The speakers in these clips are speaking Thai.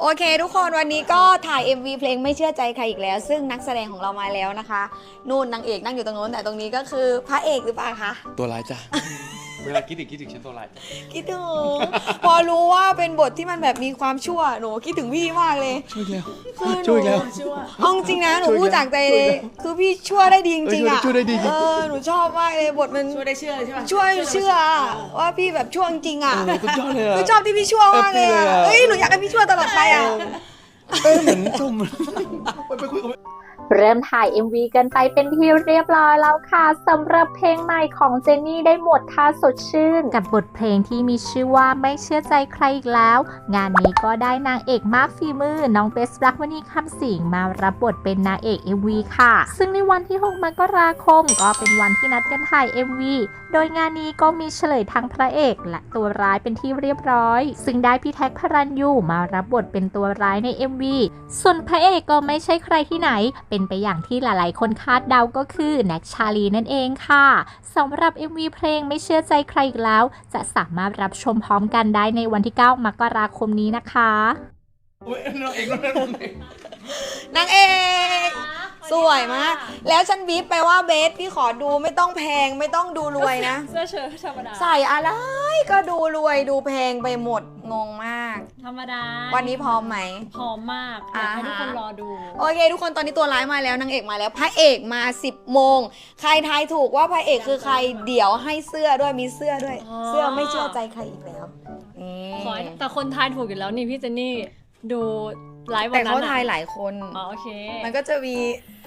โอเค ทุกคนวันนี้ก็ถ่าย MV เพลงไม่เชื่อใจใครอีกแล้ว ซึ่งนักแสดงของเรามาแล้วนะคะ นู่นนางเอกนั่งอยู่ตรงนู้นแต่ตรงนี้ก็คือพระเอกหรือเปล่าคะ ตัวร้ายจ้ะ เวลาคิดถึงคิดถึงฉันตัวร้ายจ้ะคิดถึง พอรู้ว่าเป็นบทที่มันแบบมีความชั่วหนูคิดถึงพี่มากเลยช่วยแล้วคือหนูช่วยแล้วเอาจริงนะหนูช่วยพูดจากใจเลยช่วยแล้วคือพี่ชั่วได้ดีจริงๆอะเออช่วยได้ดีจริงเออหนูชอบมากเลยบทมันช่วยได้เชื่อใช่ปะช่วยเชื่อว่าพี่แบบชั่วจริงๆอะเออสุดยอดเลยอะคือชอบที่พี่ชั่วมากเลยอะแฮปปี้เลยอะเอ้ยหนูอยากให้พี่ชั่วตลอดไปอะเออเหมือนชมไปไปคุยกับ เริ่มถ่าย MV กันไปเป็นที่เรียบร้อยแล้วค่ะสำหรับเพลงใหม่ของเจนนี่ได้หมดท่าสดชื่น กับบทเพลงที่มีชื่อว่าไม่เชื่อใจใครอีกแล้ว งานนี้ก็ได้นางเอกมากฝีมือ น้องเบสรักวณีคำสิงมารับบทเป็นนางเอก MV ค่ะ ซึ่งในวันที่ 6 มกราคม ก็เป็นวันที่นัดกันถ่าย MV โดยงานนี้ก็มีเฉลยทั้งพระเอกและตัวร้ายเป็นที่เรียบร้อย ซึ่งได้พี่แท็กพระรันยูมารับบทเป็นตัวร้ายใน MV ส่วนพระเอกก็ไม่ใช่ใครที่ไหน เป็นไปอย่างที่หลายๆ คนคาดเดาก็คือแน็กชาลีนั่นเองค่ะสำหรับ MV เพลงไม่เชื่อใจใครอีกแล้ว จะสามารถรับชมพร้อมกันได้ในวันที่ 9 มกราคมนี้นะคะโอ้ยน้องเองน้องเองนางเอก สวยมาก แล้วฉันบีบไปว่าเบสพี่ขอดูไม่ต้องแพงไม่ต้องดูรวยนะ เสื้อเชิ้ตธรรมดา ใส่อะไรก็ดูรวยดูแพงไปหมดงงมาก ธรรมดาวันนี้พร้อมไหม พร้อมมากอยากให้อ่าฮะทุกคนรอดู โอเค ทุกคนตอนนี้ตัวร้ายมาแล้วนางเอกมาแล้วพระเอกมา 10โมงใครทายถูกว่าพระเอกคือใครเดี๋ยวให้เสื้อด้วยมีเสื้อด้วย อ๋อ เสื้อไม่เชื่อใจใครอีกแล้วนี่ ขอให้แต่คนทายถูกอยู่แล้วนี่พี่เจนนี่ดู ไลฟ์วัแต่นนั้เขานทายอะหลายคน อ๋อโอเค มันก็จะมี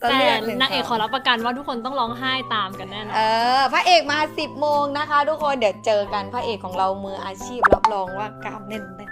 ตัวแต่เลือกหนึ่นางเอกขอสรับประกันว่าทุกคนต้องร้องไห้ตามกันแน่นอเอนอพระเอกมา 10โมงนะคะ ทุกคนเดี๋ยวเจอกันพระเอกของเรามืออาชีพรับรองว่ากล้ามแน่นแน่น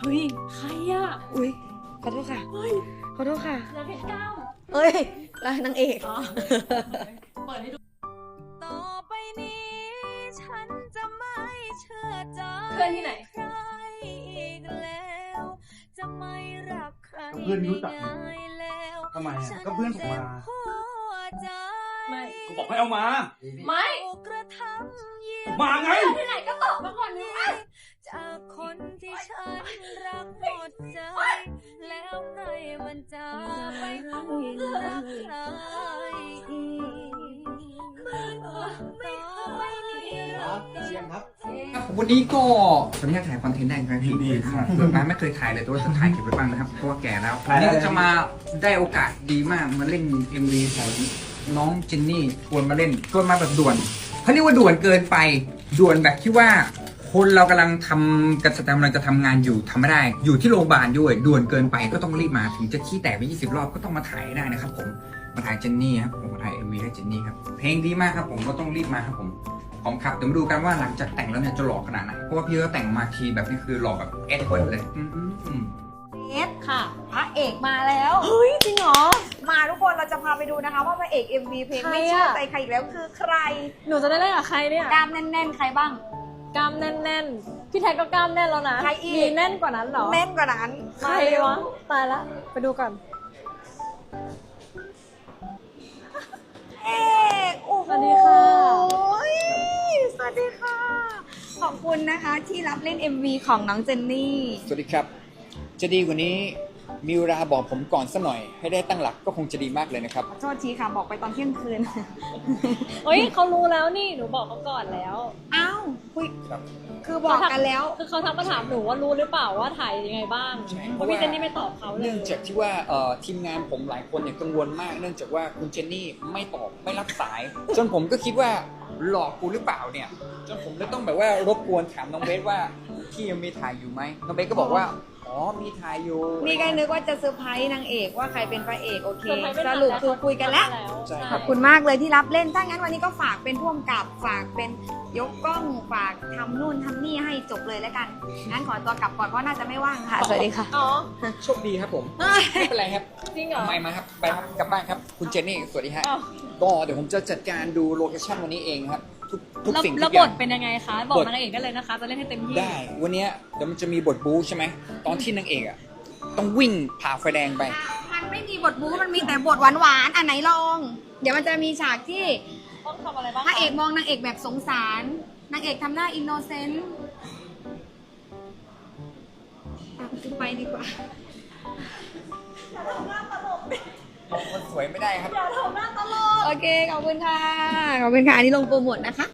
เฮ้ย ใครอะอุ้ยขอโทษค่ะเฮ้ยขอโทษค่ะนางเพชรเก้าเอ้ยแล้วนางเอก อ๋อ เปิดให้ดูต่อไปนี้ ฉันจะไม่เชื่อใจ เพื่อนที่ไหน เพื่อนรู้จักไหมง่ายๆแล้วทำไมฉัอะก็เพื่อนส่งมาจ็บหัวใจไม่กูบอกให้เอามา ไม่ถูกกระทำเยียมาไงที่ไหนก็ตอบมาก่อนดิจากคนที่ฉันรักหมดใจ แล้วไงมันจะไปคุยรักใครอีกไม่เคยมีรักกัน วันนี้ก็ขออนุญาตถ่ายคอนเทนต์ได้ไหมพี่ดีครับเกิดมาไม่เคยถ่ายเลยแต่ว่าจะถ่ายเก็บไว้บ้างนะครับเพราะว่าแก่แล้ววันนี้จะมาได้โอกาสดีมากมาเล่น MV ของน้องเจนนี่ชวนมาเล่นชวนมาแบบด่วนเขาเรียกว่าด่วนเกินไปด่วนแบบที่ว่า คนเรากำลังทำกันสแตมกำลังจะทำงานอยู่ทำไม่ได้ อยู่ที่โรงพยาบาลด้วยด่วนเกินไปก็ต้องรีบมาถึงจะขี้แตกไป 20 รอบก็ต้องมาถ่ายให้ได้นะครับผมมาถ่ายเจนนี่ครับผมมาถ่าย MV ให้เจนนี่ครับเพลงดีมากครับผมก็ต้องรีบมาครับผม ผมครับ เดี๋ยวมาดูกันว่าหลังจากแต่งแล้วเนี่ยจะหล่อขนาดไหน เพราะว่าพี่ก็แต่งมาทีแบบนี้คือหล่อแบบเอ็ดเวิร์ดเลยอืมอืมอืมเบสค่ะ พระเอกมาแล้ว เฮ้ย จริงเหรอ มาทุกคนเราจะพาไปดูนะคะ ว่าพระเอก MV เพลงใครอะ ไม่เชื่อใจใครอีกแล้วคือใครหนูจะได้เล่นกับใครเนี่ยกล้ามแน่นๆ ใครบ้าง กล้ามแน่นๆ พี่แท็กก็กล้ามแน่นแล้วนะใครอีก มีแน่นกว่านั้นเหรอแน่นกว่านั้นใครวะ ตายละ ไปดูก่อน ที่รับเล่น MV ของน้องเจนนี่ สวัสดีครับ จะดีกว่านี้ มีเวลาบอกผมก่อนสักหน่อย ให้ได้ตั้งหลักก็คงจะดีมากเลยนะครับ ขอโทษทีค่ะ บอกไปตอนเที่ยงคืน เฮ้ยเขารู้แล้วนี่หนูบอกเขาก่อนแล้วอ้าวคุยครับ คือบอกกันแล้ว คือเขาทักมาถามหนูว่ารู้หรือเปล่าว่าถ่ายยังไงบ้างใช่เพราะพี่เจนนี่ไม่ตอบเขาเลยเนื่องจากที่ว่าเอ่อทีมงานผมหลายคนเนี่ยกังวลมาก เนื่องจากว่าคุณเจนนี่ไม่ตอบไม่รับสาย จนผมก็คิดว่าหลอกกูหรือเปล่าเนี่ยจนผมเลยต้องแบบว่ารบกวนถามน้องเบสว่าพี่ยังมีถ่ายอยู่ไหมน้องเบสก็บอกว่า อ๋อมีถ่ายอยู่ นี่ก็นึกว่าจะเซอร์ไพรส์นางเอกว่าใครเป็นพระเอกโอเคเซอร์ไพรส์ไม่สทันรุปแล้วคือคุยกันแล้ว ใช่ขครัอบบคุณมากเลยที่รับเล่น ถ้างั้นวันนี้ก็ฝากเป็นพ่วงกับฝากเป็นยกกล้องฝากทำนู่นทำนี่ให้จบเลยแล้วกัน งั้นขอตัวกลับก่อนเพราะน่าจะไม่ว่างค่ะ สวัสดีค่ะ อ๋อ โชคดีครับผม ไม่เป็นไรครับจริงเหรอ ไม่มาครับไปครับกลับบ้านครับ คุณเจนนี่สวัสดีฮะอ้าว ก็เดี๋ยวผมจะจัดการดูโลเคชั่นวันนี้เองครับ ทุกทุกแล้วสิ่งทุแล้วกอบย่าทงเป็นยังไงคะ บอกบทนางเอกได้เลยนะคะ จะเล่นให้เต็มที่ ได้ วันเนี้ยเดี๋ยวมันจะมีบทบู๊ใช่ไหม ตอนที่นางเอกอะต้องวิ่งผ่าไฟแดงไป มันไม่มีบทบู๊มันมีแต่บทหวานๆ อันไหนลอง เดี๋ยวมันจะมีฉากที่ต้องทำอะไรบ้างพระเอกมองนางเอกแบบสงสาร นางเอกทำหน้าอินโนเซนต์ไปดีกว่า คนสวยไม่ได้ครับโอเค ขอบคุณค่ะ ขอบคุณค่ะ อันนี้ลงโปรโมทนะคะ